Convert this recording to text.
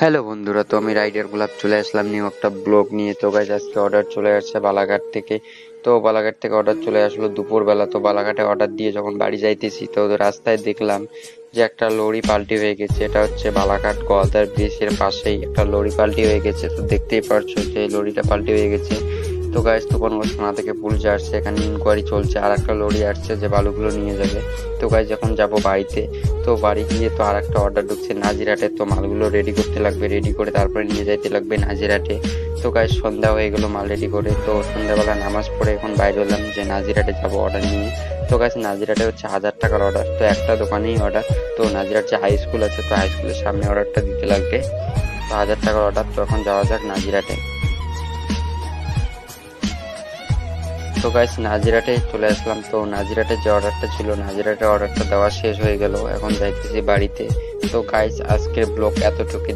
Hello বন্ধুরা, তো আমি রাইডার গোলাপ চলে আসলাম। নিউ একটা ব্লগ নিয়ে। তো গাইজ আজকে অর্ডার চলে আসছে বালাঘাট থেকে। তো বালাঘাট থেকে অর্ডার চলে আসলো দুপুরবেলা। তো বালাঘাটে অর্ডার দিয়ে যখন বাড়ি যাইতেছি, তো রাস্তায় দেখলাম যে একটা লরি পাল্টি হয়ে গেছে। এটা হচ্ছে বালাঘাট গোয়ালদার ব্রিজের পাশেই একটা লরি পাল্টি হয়ে গেছে। তো দেখতেই পারছ যে লরিটা পাল্টি হয়ে গেছে। তো গাইজ তুফানগঞ্জ থানা থেকে পুলিশ আসছে, এখানে ইনকোয়ারি চলছে আর একটা লরি আসছে যে বালুগুলো নিয়ে যাবে। তো গাইজ যখন যাব বাড়িতে, তো বাড়ি গিয়ে তো আর একটা অর্ডার ঢুকছে নাজিরাটে, তো মালগুলো রেডি করতে লাগবে রেডি করে তারপরে নিয়ে যাইতে লাগবে নাজিরাটে। তো গাইজ সন্ধ্যা হয়ে গেলো মাল রেডি করে, তো সন্ধ্যাবেলা নামাজ পড়ে এখন বাইরে হলাম যে নাজিরাটে যাব অর্ডার নিয়ে। তো গাইজ নাজিরাটে হচ্ছে হাজার টাকার অর্ডার তো একটা দোকানেই অর্ডার তো নাজিরাট যে হাই স্কুল আছে, তো হাই স্কুলের সামনে অর্ডারটা দিতে লাগবে। তো হাজার টাকার অর্ডার তো এখন যাওয়া যাক নাজিরাটে। তো গাইস নাজিরাটে চলে আসলাম। তো নাজিরাটে যে অর্ডারটা ছিল নাজিরাটে অর্ডারটা দেওয়া শেষ হয়ে গেল। এখন যাইতেছি বাড়িতে। তো গাইস আজকের ব্লগ এতটুকু